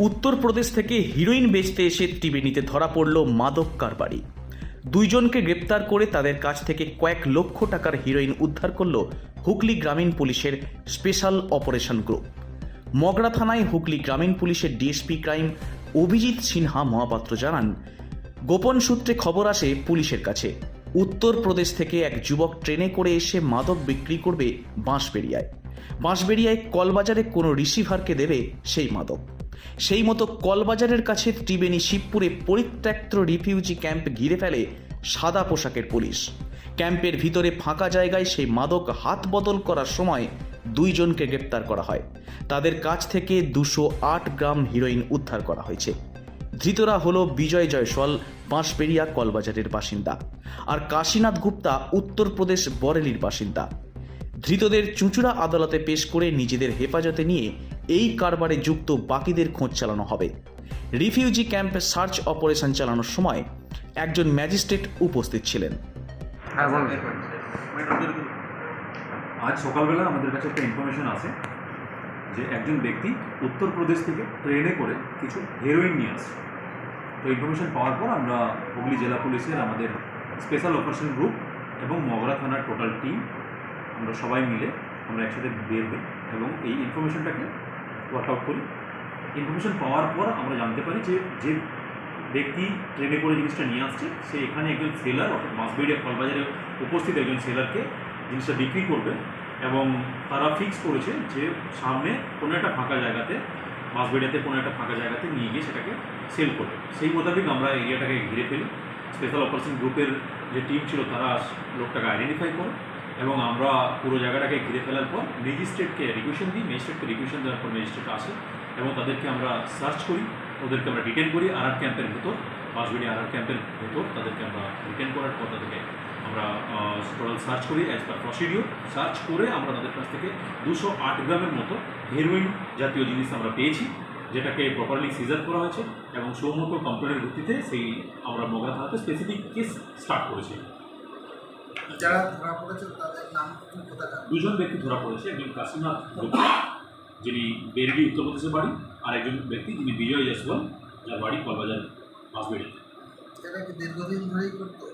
উত্তরপ্রদেশ থেকে হিরোইন বেচতে এসে ত্রিবেণীতে ধরা পড়ল মাদক কারবারি। দুইজনকে গ্রেপ্তার করে তাদের কাছ থেকে কয়েক লক্ষ টাকার হিরোইন উদ্ধার করল হুগলি গ্রামীণ পুলিশের স্পেশাল অপারেশন গ্রুপ। মগরা থানায় হুগলি গ্রামীণ পুলিশের ডিএসপি ক্রাইম অভিজিৎ সিনহা মহাপাত্র জানান, গোপন সূত্রে খবর আসে পুলিশের কাছে। উত্তরপ্রদেশ থেকে এক যুবক ট্রেনে করে এসে মাদক বিক্রি করবে বাঁশবেড়িয়ায়। বাঁশবেড়িয়ায় কলবাজারে কোনো রিসিভারকে দেবে সেই মাদক। সেই মতো কলবাজারের কাছে ত্রিবেণী শিবপুরে পরিত্যক্ত রিফিউজি ক্যাম্প ঘিরে ফেলে সাদা পোশাকের পুলিশ। ক্যাম্পের ভিতরে ফাঁকা জায়গায় সেই মাদক হাত বদল করার সময় দুইজনকে গ্রেপ্তার করা হয়। তাদের কাছ থেকে দুশো আট গ্রাম হিরোইন উদ্ধার করা হয়েছে। ধৃতরা হলো বিজয় জয়সওয়াল, বাঁশবেড়িয়া কলবাজারের বাসিন্দা, আর কাশীনাথ গুপ্তা, উত্তরপ্রদেশ বরেলির বাসিন্দা। ধৃতদের চুঁচুড়া আদালতে পেশ করে নিজেদের হেফাজতে নিয়ে এই কারবারে যুক্ত বাকিদের খোঁজ চালানো হবে। রিফিউজি ক্যাম্পে সার্চ অপারেশন চালানোর সময় একজন ম্যাজিস্ট্রেট উপস্থিত ছিলেন। হ্যাঁ আজ সকালবেলা আমাদের কাছে একটা ইনফরমেশন আছে যে একজন ব্যক্তি উত্তরপ্রদেশ থেকে ট্রেনে করে কিছু হেরোইন নিয়ে আসছে। তো ইনফরমেশন পাওয়ার পর আমরা হুগলি জেলা পুলিশের আমাদের স্পেশাল অপারেশন গ্রুপ এবং মগরা থানার টোটাল টিম আমরা সবাই মিলে আমরা একসাথে বের হই এবং এই ইনফরমেশনটাকে ওয়ার্কআউট করি। ইনফরমেশন পাওয়ার পর আমরা জানতে পারি যে যে ব্যক্তি ট্রেনে করে জিনিসটা নিয়ে আসছে, সে এখানে একজন সেলার অর্থাৎ মাসবেড়িয়া ফলবাজারে উপস্থিত একজন সেলারকে জিনিসটা বিক্রি করবে এবং তারা ফিক্স করেছে যে সামনে কোনো একটা ফাঁকা জায়গাতে মাসবেড়িয়াতে কোনো একটা ফাঁকা জায়গাতে নিয়ে গিয়ে সেটাকে সেল করবে। সেই মোতাবেক আমরা এরিয়াটাকে ঘিরে ফেলি। স্পেশাল অপারেশন গ্রুপের যে টিম ছিল, তারা লোকটাকে আইডেন্টিফাই করে। এবং আমরা পুরো জায়গাটাকে ঘিরে ফেলার পর ম্যাজিস্ট্রেটকে রিকুয়েশন দিই ম্যাজিস্ট্রেটকে রিকুয়েশন দেওয়ার পর ম্যাজিস্ট্রেট আসে এবং তাদেরকে আমরা সার্চ করি, ওদেরকে আমরা ডিটেন করি আর আর ক্যাম্পের ভেতর বাঁশবেড়ি আর আর ক্যাম্পের ভেতর তাদেরকে আমরা ডিটেন করার পর তাদেরকে আমরা টোটাল সার্চ করি অ্যাজ পার প্রসিডিওর সার্চ করে আমরা তাদের কাছ থেকে দুশো আট গ্রামের মতো হেরোইন জাতীয় জিনিস আমরা পেয়েছি, যেটাকে প্রপারলি সিজার করা হয়েছে এবং সৌমতো কমপ্লেনের ভিত্তিতে সেই আমরা মগরা থানাতে স্পেসিফিক কেস স্টার্ট করেছি। যারা ধরা পড়েছে তাদের নাম দুজন ব্যক্তি ধরা পড়েছে একজন কাশীনাথ গুপ্তা যিনি বেরডি উত্তরপ্রদেশের বাড়ি আর একজন ব্যক্তি যিনি বিজয় জয়সওয়াল যার বাড়ি কলবাজার বাঁশবেড়ি এরা কি দীর্ঘদিন ধরেই করতো?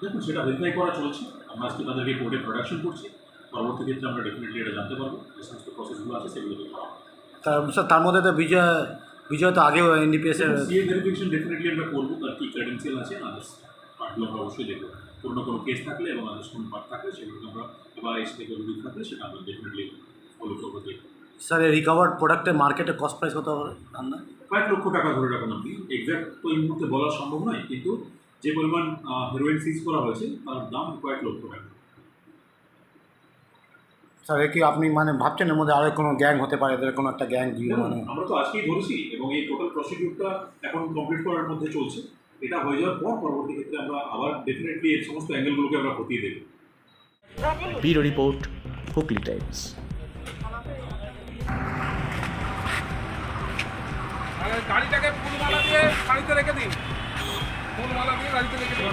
দেখুন সেটা ভেরিফাই করা চলছে। আমরা আজকে তাদেরকে কোর্টে প্রোডাকশন করছি। পরবর্তী ক্ষেত্রে আমরা ডেফিনেটলি এটা জানতে পারব যে সমস্ত প্রসেসগুলো আছে সেগুলো করা হবে। তার স্যার তার মধ্যে তো বিজয় বিজয় তো আগেও এনডিপিএসের সিএ ভেরিফিকেশন ডেফিনেটলি আমরা করব তার কী ক্রেডেন্সিয়াল আছে আদার্স পার্টগুলো আমরা অবশ্যই দেখব। কোনো কোনো কেস থাকলে এবং আদার্স কোনো পার্ট থাকলে সেগুলোকে আমরা এবার এসে থেকে রিভিউ থাকলে সেটা আমরা ডেফিনেটলি ফলো করব দেখব। স্যার এই রিকভার্ড প্রোডাক্টের মার্কেটে কস্ট প্রাইস কত হবে কয়েক লক্ষ টাকা ধরে রাখুন আপনি। এক্স্যাক্ট তো এই মুহূর্তে বলা সম্ভব নয় কিন্তু যে পরিমাণ হেরোইন সিজ করা হয়েছে তার দাম কয়েক লক্ষ টাকা। স্যার কি আপনি মানে ভাবছেন এর মধ্যে আরও কোনো গ্যাং হতে পারে এদের কোনো একটা গ্যাং দিয়ে মানে? আমরা তো আজকেই ধরেছি এবং এই টোটাল প্রসিডিউরটা এখন কমপ্লিট করার মধ্যে চলছে। এটা হয়ে যাওয়ার পর পরবর্তী ক্ষেত্রে আমরা আবার ডেফিনেটলি এই সমস্ত অ্যাঙ্গেলগুলোকে আমরা খতিয়ে দেখব। Bureau report Hooghly Times. আর গাড়িটাকে ফুলমালা দিয়ে গাড়িতে রেখে দিন। ফুলমালা দিয়ে গাড়িতে রেখে দিন।